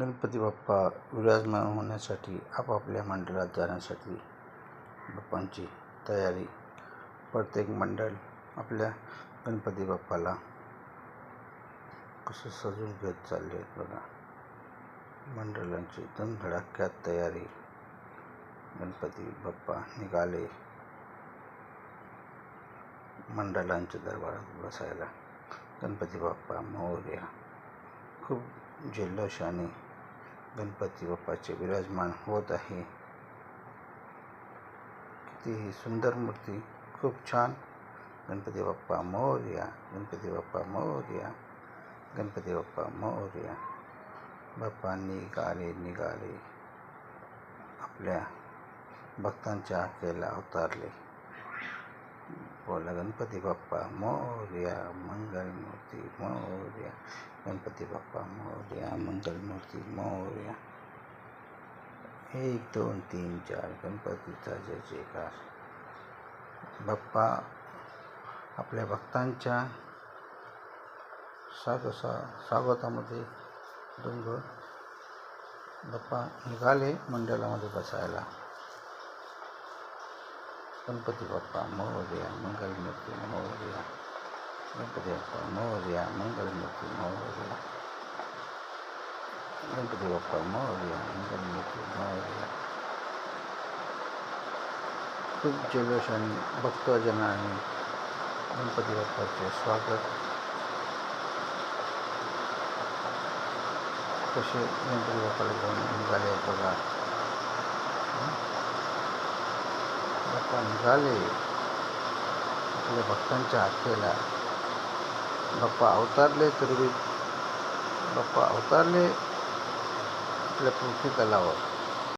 गणपती बाप्पा विराजमान होण्यासाठी, आपापल्या मंडळात जाण्यासाठी बाप्पांची तयारी. प्रत्येक मंडळ आपल्या गणपती बाप्पाला कसं सजून घेत चालले आहेत बघा. मंडळांची धुमधडाक्यात तयारी. गणपती बाप्पा निघाले मंडळांच्या दरबारात बसायला. गणपती बाप्पा मोरया. खूप जल्लोषाने गणपती बाप्पाचे विराजमान होत आहे. कितीही सुंदर मूर्ती खूप छान. गणपती बाप्पा मोर्या गणपती बाप्पा मोर्या गणपती बाप्पा मोर्या. बाप्पा निघाले निघाले. आपल्या भक्तांच्या आखेला अवतारले. बोला गणपती बाप्पा मोर्या मंगल मूर्ती मोरया गणपती बाप्पा मोर्या मंगल मूर्ती मोर्या एक दोन तीन चार गणपतीचा जय जयकार बाप्पा आपल्या भक्तांच्या स्वागत स्वागतामध्ये डोंगर बाप्पा निघाले मंडळामध्ये बसायला गणपती बाप्पा मोरया मंगलमूर्ती मोरया गणपती बाप्पा मोरया मंगलमूर्ती मोरया गणपती बाप्पा मोरया मंगलमूर्ती मोरया खूप जल्लोषाने भक्तजनाने गणपती बाप्पाचे स्वागत कसे गणपती बाप्पाला घेऊन निघाले निघाले आपल्या भक्तांच्या आखेला बाप्पा अवतारले तरी बाप्पा अवतारले. आपल्या पृथ्वी तलावर.